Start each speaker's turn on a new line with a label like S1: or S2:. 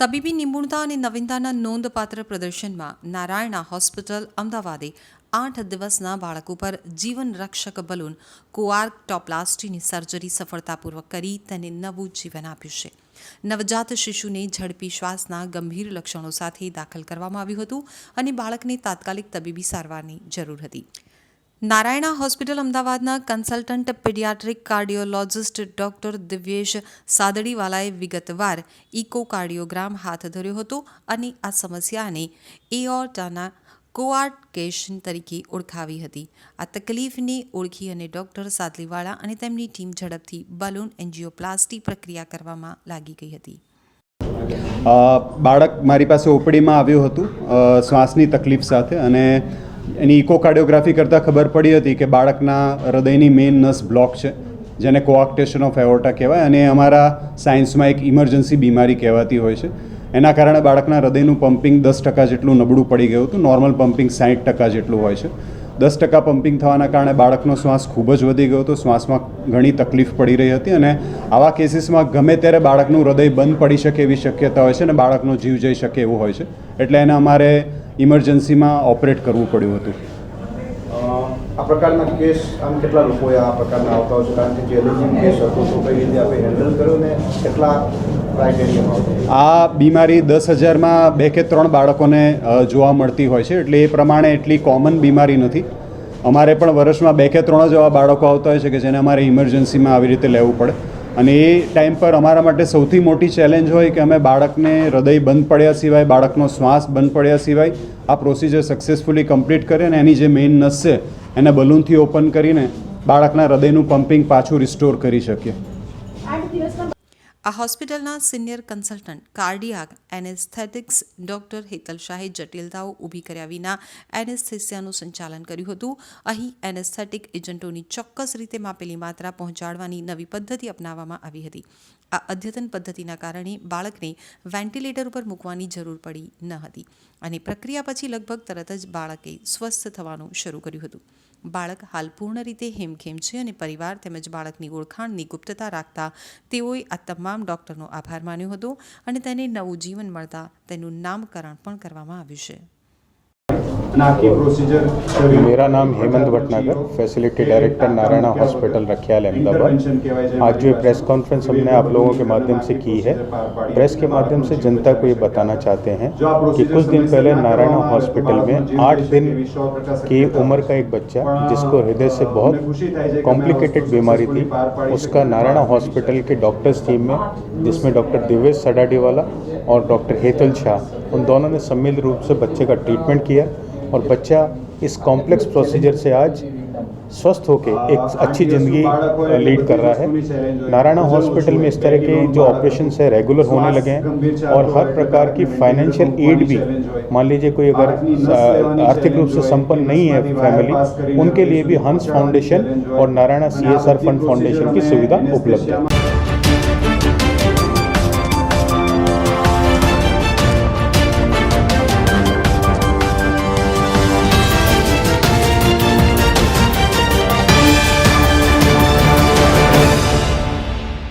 S1: તબીબી નિપુણતા અને નવીનતાના નોંધપાત્ર પ્રદર્શનમાં નારાયણા હોસ્પિટલ, અમદાવાદે આઠ દિવસના બાળક ઉપર જીવન રક્ષક બલૂન કોઆર્ક ટોપ્લાસ્ટીની સર્જરી સફળતાપૂર્વક કરી તેને નવું જીવન આપ્યું છે. નવજાત શિશુને ઝડપી શ્વાસના ગંભીર લક્ષણો સાથે દાખલ કરવામાં આવ્યું હતું અને બાળકને તાત્કાલિક તબીબી સારવારની જરૂર હતી. નારાયણા હોસ્પિટલ અમદાવાદના consultant paediatric cardiologist doctor Divyesh સાદડીવાલાએ વિગતવાર ઇકોકાર્ડિયોગ્રામ હાથ ધર્યો હતો અને આ સમસ્યાને એઓર્ટાના કોઆર્કેશન તરીકે ઓળખાવી હતી. આ તકલીફને ઓળખી અને ડોક્ટર સાદલીવાળા અને તેમની ટીમ ઝડપથી બલૂન એન્જિયોપ્લાસ્ટી પ્રક્રિયા કરવામાં લાગી ગઈ હતી.
S2: બાળક મારી પાસે ઓપડીમાં આવ્યું હતું. શ્વાસની તકલીફ સાથે અને એની ઇકોકાર્ડિયોગ્રાફી કરતાં ખબર પડી હતી કે બાળકના હૃદયની મેઇન નસ બ્લોક છે, જેને કોઆક્ટેશન ઓફ એવોર્ટા કહેવાય અને અમારા સાયન્સમાં એક ઇમરજન્સી બીમારી કહેવાતી હોય છે. એના કારણે બાળકના હૃદયનું પમ્પિંગ દસ ટકા જેટલું નબળું પડી ગયું હતું નોર્મલ પમ્પિંગ સાઠ ટકા જેટલું હોય છે. દસ ટકા પમ્પિંગ થવાના કારણે બાળકનો શ્વાસ ખૂબ જ વધી ગયો હતો, શ્વાસમાં ઘણી તકલીફ પડી રહી હતી અને આવા કેસીસમાં ગમે ત્યારે બાળકનું હૃદય બંધ પડી શકે એવી શક્યતા હોય છે અને બાળકનો જીવ જઈ શકે એવું હોય છે. એટલે એને અમારે ઇમરજન્સીમાં ઓપરેટ કરવું પડ્યું હતું.
S3: આ પ્રકારના કેસ આમ કેટલા લોકોએ આ પ્રકારના આવતા હોય છે? કારણ કે જે એલર્જીનો કેસ હતો તો કઈ રીતે આપણે હેન્ડલ કર્યો ને કેટલા
S2: આ બીમારી દસ હજારમાં બે કે ત્રણ બાળકોને જોવા મળતી હોય છે. એટલે એ પ્રમાણે એટલી કોમન બીમારી નથી. અમારે પણ વર્ષમાં બે કે ત્રણ જ એવા બાળકો આવતા હોય છે કે જેને અમારે ઇમરજન્સીમાં આવી રીતે લેવું પડે. અને એ ટાઈમ પર અમારા માટે સૌથી મોટી ચેલેન્જ હોય કે અમે બાળકને હૃદય બંધ પડ્યા સિવાય, બાળકનો શ્વાસ બંધ પડ્યા સિવાય આ પ્રોસિજર સક્સેસફુલી કમ્પ્લીટ કરીએ અને એની જે મેઇન નસ છે, એને બલૂનથી ઓપન કરીને બાળકના હૃદયનું પમ્પિંગ પાછું રિસ્ટોર કરી શકીએ.
S1: આ હોસ્પિટલના senior consultant cardiac anaesthetics doctor Hetal શાહે જટિલતાઓ ઊભી કર્યા વિના એનેસ્થેસિયાનું સંચાલન કર્યું હતું. અહીં એનેસ્થેટિક એજન્ટોની ચોક્કસ રીતે માપેલી માત્રા પહોંચાડવાની નવી પદ્ધતિ અપનાવવામાં આવી હતી. આ અદ્યતન પદ્ધતિના કારણે બાળકને વેન્ટિલેટર ઉપર મૂકવાની જરૂર પડી ન હતી અને પ્રક્રિયા પછી લગભગ તરત જ બાળકે સ્વસ્થ થવાનું શરૂ કર્યું હતું. બાળક હાલ પૂર્ણ રીતે હેમખેમ છે અને પરિવાર તેમજ બાળકની ઓળખાણની ગુપ્તતા રાખતા તેઓએ આ તમામ ડોક્ટરનો આભાર માન્યો હતો અને તેને નવું જીવન મળતા તેનું નામકરણ પણ કરવામાં આવ્યું છે.
S4: मेरा नाम Hemant Bhatnagar facility director Narayana hospital Rakhial Ahmedabad. आज जो प्रेस कॉन्फ्रेंस हमने आप लोगों के माध्यम से की है प्रेस के माध्यम से जनता को ये बताना चाहते हैं कि कुछ दिन पहले नारायणा हॉस्पिटल में आठ दिन की उम्र का एक बच्चा जिसको हृदय से बहुत कॉम्प्लिकेटेड बीमारी थी। उसका नारायणा हॉस्पिटल के डॉक्टर्स टीम में जिसमें डॉक्टर दिवेश सडाडीवाला और डॉक्टर हेतल शाह उन दोनों ने सम्मिलित रूप से बच्चे का ट्रीटमेंट किया। और बच्चा इस कॉम्प्लेक्स प्रोसीजर से आज स्वस्थ होकर एक अच्छी ज़िंदगी लीड कर रहा है। नारायणा हॉस्पिटल में इस तरह के जो ऑपरेशन है रेगुलर होने लगे हैं और हर प्रकार की फाइनेंशियल एड भी मान लीजिए कोई अगर आर्थिक रूप से संपन्न नहीं है फैमिली उनके लिए भी हंस फाउंडेशन और नारायणा सी फंड फाउंडेशन की सुविधा उपलब्ध है।